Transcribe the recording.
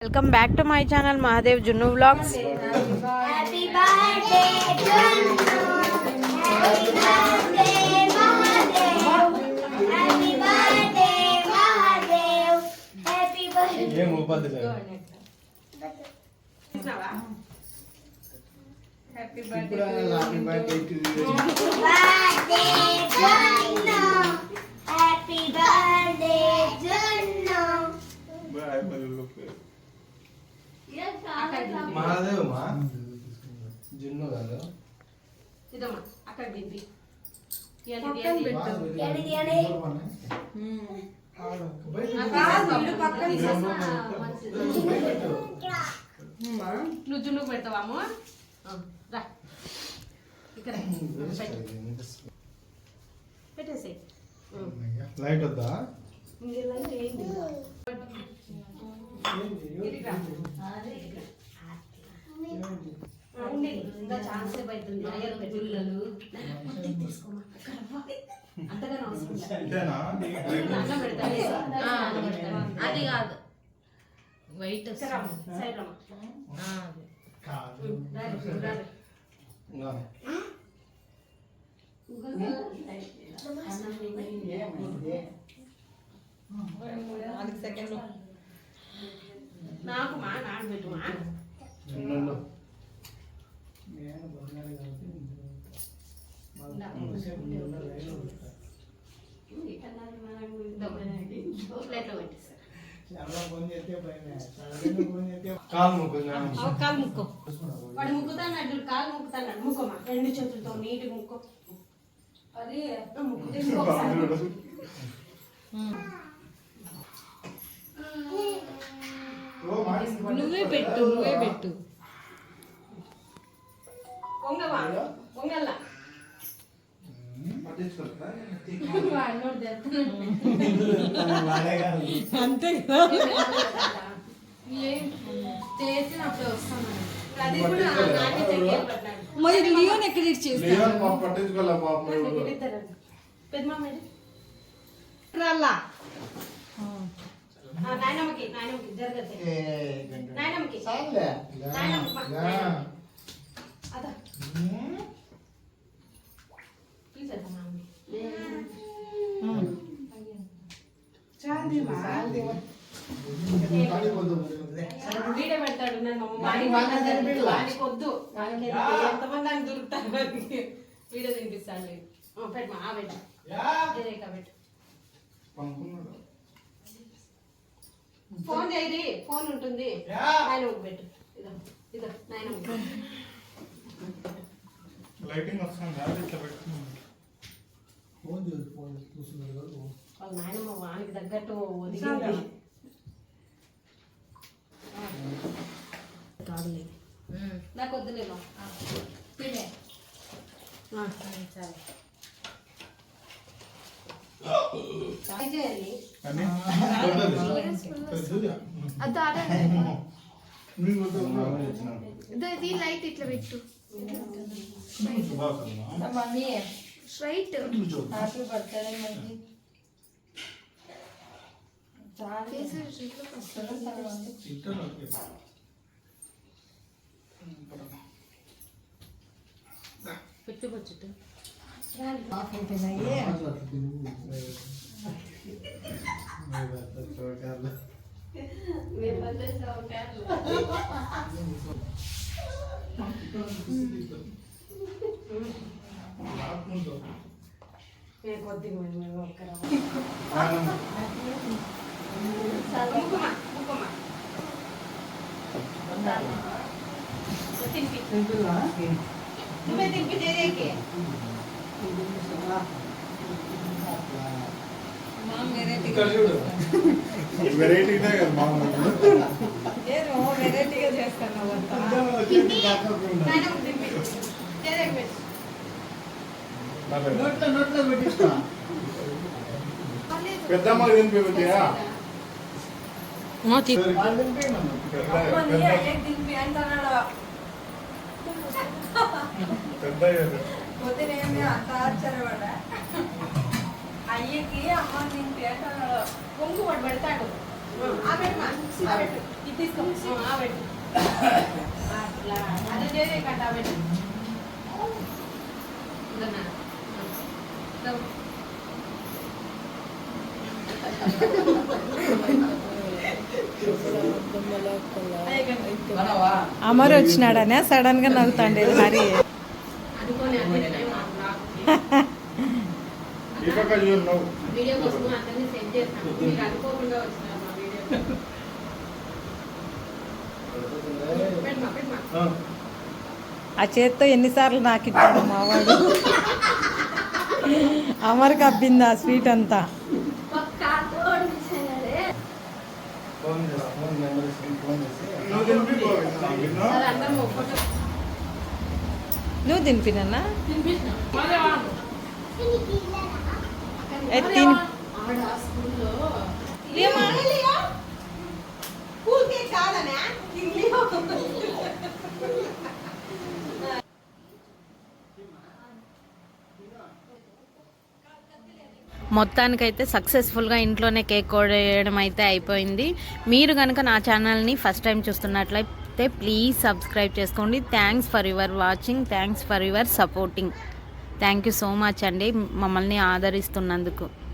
welcome back to my channel Mahadev Junnu vlogs Happy birthday, Mahadev మా జున్ను కాదు ఇదమ్మా అక్కడ దింపి. నువ్వు జున్నుకు పెడతావాము రా. ఇక్కడ. పెట్టేసి లైట్ వద్దా? ఉండి అవుతుంది. అయ్యర్ పిల్లలు అంతగా అవసరం. అది కాదు. ఇంకా. నాకు మా నాన్నబెట్టు మా కాలు ముక్కో వాడు ముక్కుతాడు కాలు ముక్కుతాడు ముక్కమ్మా రెండు చేతులతో నీటి ముక్కో. అది ముక్కు. నువ్వే పెట్టు నువ్వే పెట్టు. ఇప్పుడు. వీళ్ళిద్దరు. పెద్దమామ ఏడి? రాలా ఆ, నాయనమ్మకి నాయనమ్మకి జరగదు. నాయనమ్మకి. నాయనమ్మ. అదా వద్దు ఎందుకు? ఎంతమంది దొరుకుతారు వాడికి వీడియో ఆ పెట్ట ఏదేక పెట్టు. పనుకున్నాడు. ఫోన్ చేయది ఫోన్ ఉంటుంది. యా. నాయన పెట్టు. ఇదో ఇదో నాయన లైటింగ్ వస్తుంది? అది ఇట్లా పెట్టుకున్నాడు. వాళ్ళ నాయనమ్మ వానికి తగ్గట్టు ఒదిగింది నాకు వద్దులేమో సరే చేయాలి కానీ పెద్దది. నీకు వద్దు. ఇది లైట్ ఇట్లా పెట్టు బాగుందా? మమ్మీ స్ట్రైట్ కూర్చో. హ్యాపీ బర్త్డే మమ్మీ ఇక్కడ పెట్టుకొచ్చు కొద్దిగా ఒక్కరా తినిపి. నువ్వే తినిపి చేరేకి ఇక్కడ చూడు వెరైటీనే కదా మామూలు నేను వెరైటీగా చేస్తాను అంతా నాయన తినిపి చేరేకి పెట్టు నోట్లో నోట్లో పెట్టిస్తా పెద్దమ్మ తినిపించా దింపి అంటున్నాడు పెద్ద పొద్దునేమి అంత ఆశ్చర్యపడ్డా? అయ్యకి అమ్మ నేను పేట పొంగు పడి పెడతాడు. ఆ పెట్టమా ఆ పెట్టు. ఇది తీసుకో. ఆ పెట్టు. అట్లా. అది పెట్టు. ఇదన్నా. అమర్ వచ్చినాడనే సడన్గా నవ్వుతాండి హరి ఆ చేత్తో ఎన్నిసార్లు నాకు ఇచ్చాడు మావాడు అమర్కి అబ్బింది ఆ స్వీట్ అంతా. ఫోన్ ఫోన్ నెంబర్ ఫోన్ నువ్వు తినిపినన్నా తిని కాదనా? మొత్తానికైతే సక్సెస్ఫుల్గా ఇంట్లోనే కేక్ కోయడం అయితే అయిపోయింది. మీరు కనుక నా ఛానల్ని ఫస్ట్ టైం చూస్తున్నట్లయితే ప్లీజ్ సబ్స్క్రైబ్ చేసుకోండి. Thanks for your watching thanks for your supporting thank you so much అండి. మమ్మల్ని ఆదరిస్తున్నందుకు.